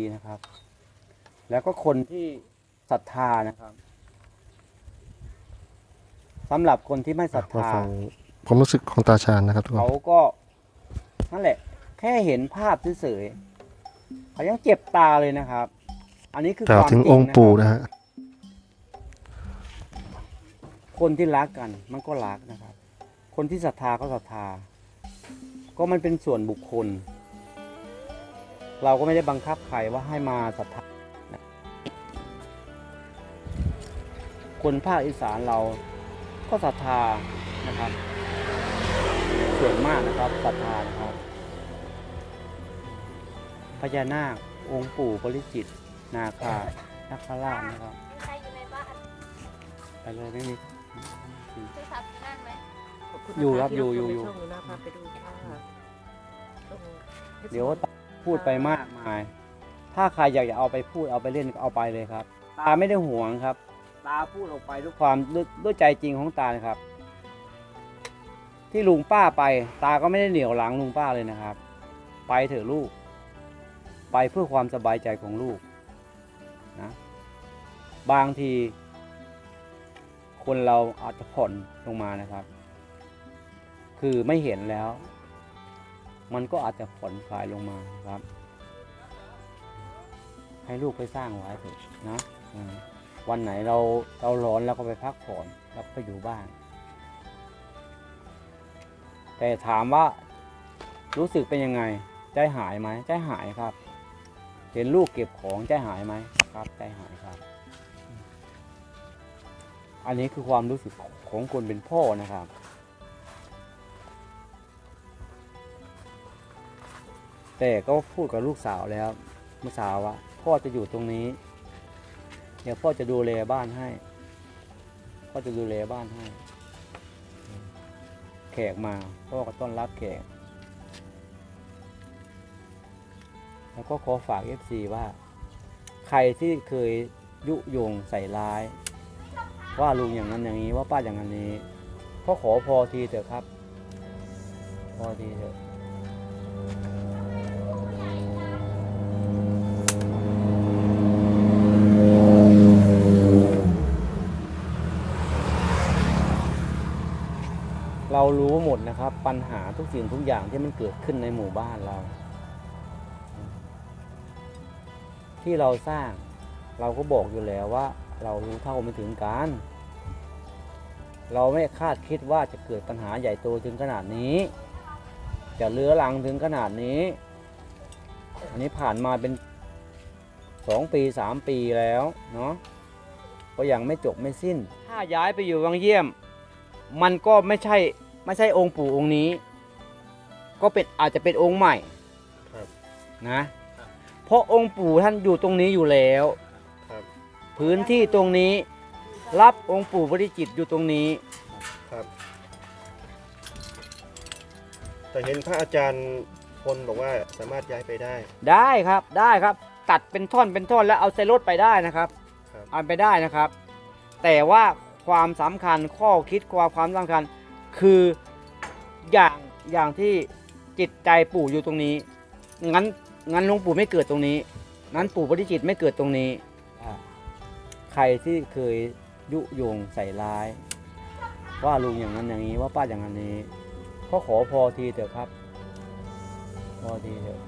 ดีนะครับ แล้วก็คนที่ศรัทธานะครับสำหรับคนที่ไม่ศรัทมาธา ฟังความรู้สึกของตาชาญนะครับทุกคเขานก็นั่นแหละ แค่เห็นภาพเฉยๆเขายังเจ็บตาเลยนะครับ อันนี้คือกล่าวความถึงจริองค์นะปู่ครับนะฮะคนที่รักกัน มันก็รักนะครับ คนที่ศรัทธาก็ศรัทธา ก็มันเป็นส่วนบุคคล เราก็ไม่ได้บังคับใครว่าให้มาศรัทธานะคนภาคอีสานเราก็ศรัทธานะครับ ส่วนมากนะครับศรัทธานะครับพญานาคองค์ปู่ปริจิตรนาคานาคราชนะครับใครอยู่ในบ้านไปเลยไม่มีซื้อสัตว์ที่นั่นไหมขอบคุณอยู่นะะครับที่อยู่ชมอยู่ในช่องหนูนาพาไปดูค่ะตรงเดี๋ยว พูดไปมากมาย ถ้าใครอยากจะเอาไปพูดเอาไปเล่นก็เอาไปเลยครับ ตาไม่ได้ห่วงครับ ตาพูดออกไปด้วยความด้วยด้วยใจจริงของตานะครับ ที่ลุงป้าไป ตาก็ไม่ได้เหนียวหลังลุงป้าเลยนะครับ ไปเถอะลูก ไปเพื่อความสบายใจของลูกนะบางที คนเราอาจจะผ่อนลงมานะครับ คือไม่เห็นแล้ว มันก็อาจจะผ่อนคลายลงมาครับ ให้ลูกไปสร้างไว้เถอะนะวันไหนเราเราร้อนแล้วก็ไปพักผ่อนแล้วไปอยู่บ้าน แต่ถามว่ารู้สึกเป็นยังไง ใจหายไหมใจหายครับ เห็นลูกเก็บของใจหายไหมครับใจหายครับ อันนี้คือความรู้สึกของคนเป็นพ่อนะครับ แต่ก็พูดกับลูกสาวแล้วเมื่อสาวว่าพ่อจะอยู่ตรงนี้ เดี๋ยวพ่อจะดูแลบ้านให้ พ่อจะดูแลบ้านให้ แขกมาพ่อก็ต้อนรับแขก แล้วก็ขอฝากเอฟซีว่า ใครที่เคยยุยงใส่ร้าย ว่าลุงอย่างนั้นอย่างนี้ว่าป้าอย่างนั้นนี้ก็ขอพอทีเถอะครับ พอทีเถอะ เรารู้หมดนะครับ ปัญหาทุกสิ่งทุกอย่างที่มันเกิดขึ้นในหมู่บ้านเรา ที่เราสร้างเราก็บอกอยู่แล้วว่า เรารู้เท่าไม่ถึงการ เราไม่คาดคิดว่าจะเกิดปัญหาใหญ่โตถึงขนาดนี้ จะเลื้อรังถึงขนาดนี้ อันนี้ผ่านมาเป็นสองปีสามปีแล้วเนาะก็ยังไม่จบไม่สิ้น ถ้าย้ายไปอยู่วังเยี่ยม มันก็ไม่ใช่ไม่ใช่องค์ปู่องค์นี้ ก็เป็นอาจจะเป็นองค์ใหม่ครับ นะเพราะองค์ปู่ท่านอยู่ตรงนี้อยู่แล้ว ครับ พื้นที่ตรงนี้ รับองค์ปู่ปริจิตรอยู่ตรงนี้ ครับ แต่เห็นพระอาจารย์พลบอกว่าสามารถย้ายไปได้ ได้ครับได้ครับ ตัดเป็นท่อนเป็นท่อนแล้วเอาใส่รถไปได้นะครับครับ เอาไปได้นะครับ แต่ว่า ความสำคัญข้อคิดความความสำคัญ คืออย่างอย่างที่จิตใจปู่อยู่ตรงนี้ งั้นงั้นหลวงปู่ไม่เกิดตรงนี้ งั้นปู่ปฏิจิตรไม่เกิดตรงนี้อ่าใครที่เคยยุยงใส่ร้าย ว่าลุงอย่างนั้นอย่างนี้ว่าป้าอย่างนั้นนี้ก็ขอพอทีเถอะครับ พอทีเถอะ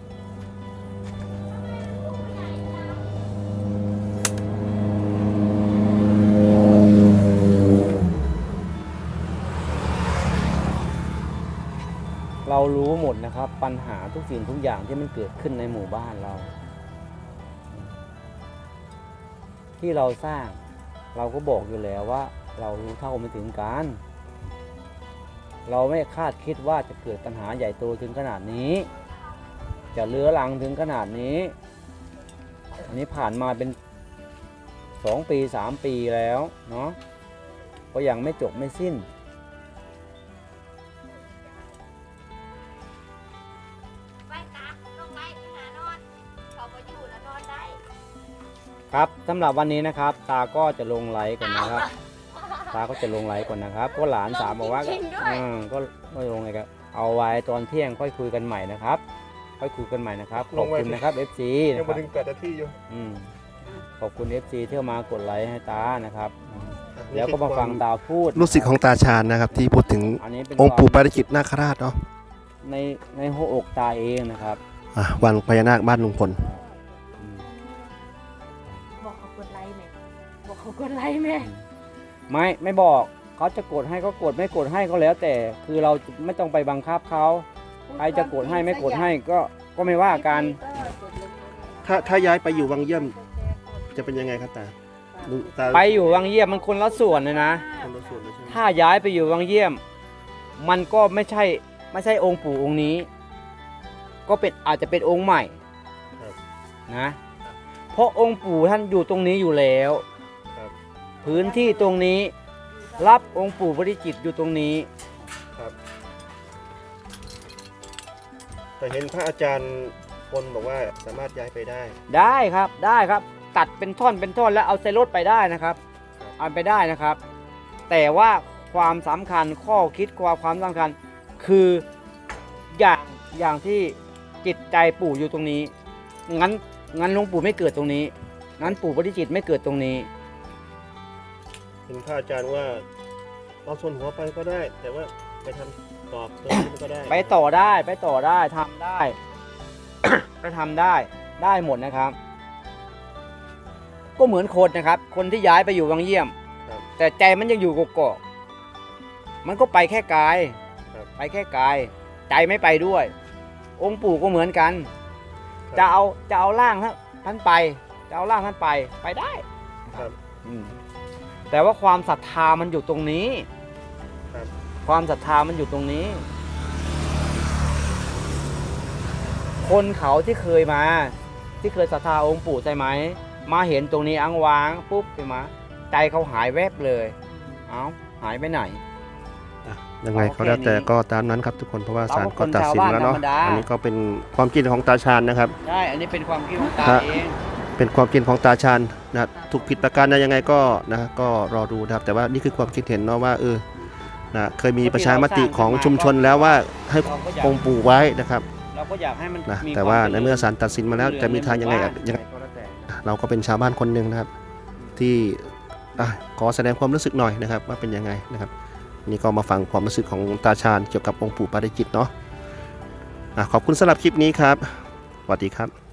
เรารู้หมดนะครับปัญหาทุกสิ่งทุกอย่างที่มันเกิดขึ้นในหมู่บ้านเรา ที่เราสร้างเราก็บอกอยู่แล้วว่า เรารู้เท่าไม่ถึงการเราไม่คาดคิดว่าจะเกิดปัญหาใหญ่โตถึงขนาดนี้ จะเลื้อรังถึงขนาดนี้ อันนี้ผ่านมาเป็นสองปีสามปีแล้วเนาะก็ยังไม่จบไม่สิ้น ตาลงไว้ไปหานอนเขาก็อยู่แล้วนอนได้ครับสำหรับวันนี้นะครับ ตาก็จะลงไลฟ์ก่อนนะครับ ตาก็จะลงไลฟ์ก่อนนะครับก็หลานสามบอกว่าจริงๆด้วยอืมก็ไม่ลงเลยครับเอาไว้ตอนเที่ยงค่อยคุยกันใหม่นะครับ ค่อยคุยกันใหม่นะครับลขอบงไว้คุณนะครับ FC ยันะงคมารับถึงแปดนาทีอยู่อืมขอบคุณ FC ที่มากดไลค์ให้ตานะครับอืมอะเดี๋ยวก็มาฟังตาพูดลูกศิษย์ของตาชาญนะครับ ที่พูดถึงอันนี้เป็นองค์ปู่ควปาริจิตนาคราชเนาะ ในในหัวอกตาเองนะครับอะวันพญานาคบ้านลุงพลอืมบอกเขากดไลค์ไหมบอกเขากดไลค์ไหมไม่ไม่บอกเขาจะกดให้ก็กดไม่กดให้ก็แล้ว แต่คือเราไม่ต้องไปบังคับเขาใครจะกดให้ไม่กดให้ก็ก็ไม่ว่ากัน ถ้าถ้าย้ายไปอยู่วังเยี่ยมจะเป็นยังไงครับตาลุงตาไปอยู่วังเยี่ยมมันคนละส่วนเลยนะคนละส่วนเลยใช่ไหมถ้าย้ายไปอยู่วังเยี่ยม มันก็ไม่ใช่ ไม่ใช่องค์ปู่องค์นี้ ก็เป็นอาจจะเป็นองค์ใหม่นะ เพราะองค์ปู่ท่านอยู่ตรงนี้อยู่แล้วครับ พื้นที่ตรงนี้ รับองค์ปู่บริจิตรอยู่ตรงนี้ครับแต่เห็นพระอาจารย์คนบอกว่าสามารถย้ายไปได้ได้ครับได้ครับ ตัดเป็นท่อนเป็นท่อนแล้วเอาใส่รถไปได้นะครับเอาไปได้นะครับ แต่ว่าความสำคัญข้อคิดความความสำคัญ คืออย่างอย่างที่จิตใจปู่อยู่ตรงนี้ งั้นงั้นหลวงปู่ไม่เกิดตรงนี้ งั้นปู่ปฏิจิตรไม่เกิดตรงนี้เห็นพระอาจารย์ว่าเอาส่วนหัวไปก็ได้ แต่ว่าไปทำตอบตรงนี้ก็ได้ไปต่อได้ไปต่อได้ทำได้ ไปทำได้ได้หมดนะครับ ก็เหมือนคนนะครับ คนที่ย้ายไปอยู่วังเยี่ยม ครับแต่ใจมันยังอยู่กกอกมันก็ไปแค่กายครับ ไปแค่กาย ใจไม่ไปด้วย องค์ปู่ก็เหมือนกันครับจะเอาจะเอาร่างท่านท่านไป จะเอาร่างท่านไปไปได้ครับอืมแต่ว่าความศรัทธามันอยู่ตรงนี้ครับความศรัทธามันอยู่ตรงนี้ คนเขาที่เคยมา ที่เคยศรัทธาองค์ปู่ใช่ไหม มาเห็นตรงนี้อังวางปุ๊บใช่ไหมใจเขาหายแวบเลย เอ้าหายไปไหน ยังไงโอเคก็แล้วแต่นี้ก็ตามนั้นครับทุกคนเพราะว่าเราศาลก็ก็ตัดสินแล้วเนาะคนชาวบ้านธรรมดาอันนี้ก็เป็นความคิดของตาชาญนะครับใช่อันนี้เป็นความคิดของตาฮะเองเป็นความคิดของตาชาญนะถูกผิดประการใดยังไงก็นะก็รอดูนะครับ แต่ว่านี่คือความคิดเห็นเนาะว่าเออนะเคยมีประชามติของชุมชนแล้วว่าให้เราก็อยากองค์ปู่ไว้นะครับเราก็อยากให้มันนะมีแต่ว่าคในมจริญเมื่อศาลตัดสินมาแล้วจะมีทางยังไงอะยังไงก็แล้วแต่เราก็เป็นชาวบ้านคนหนึ่งนะครับ ที่อะขอแสดงความรู้สึกหน่อยนะครับ ว่าเป็นยังไงนะครับ นี่ก็มาฟังความรู้สึกของตาชาญเกี่ยวกับองค์ปู่ปาริจิตเนาะอะขอบคุณสำหรับคลิปนี้ครับสวัสดีครับ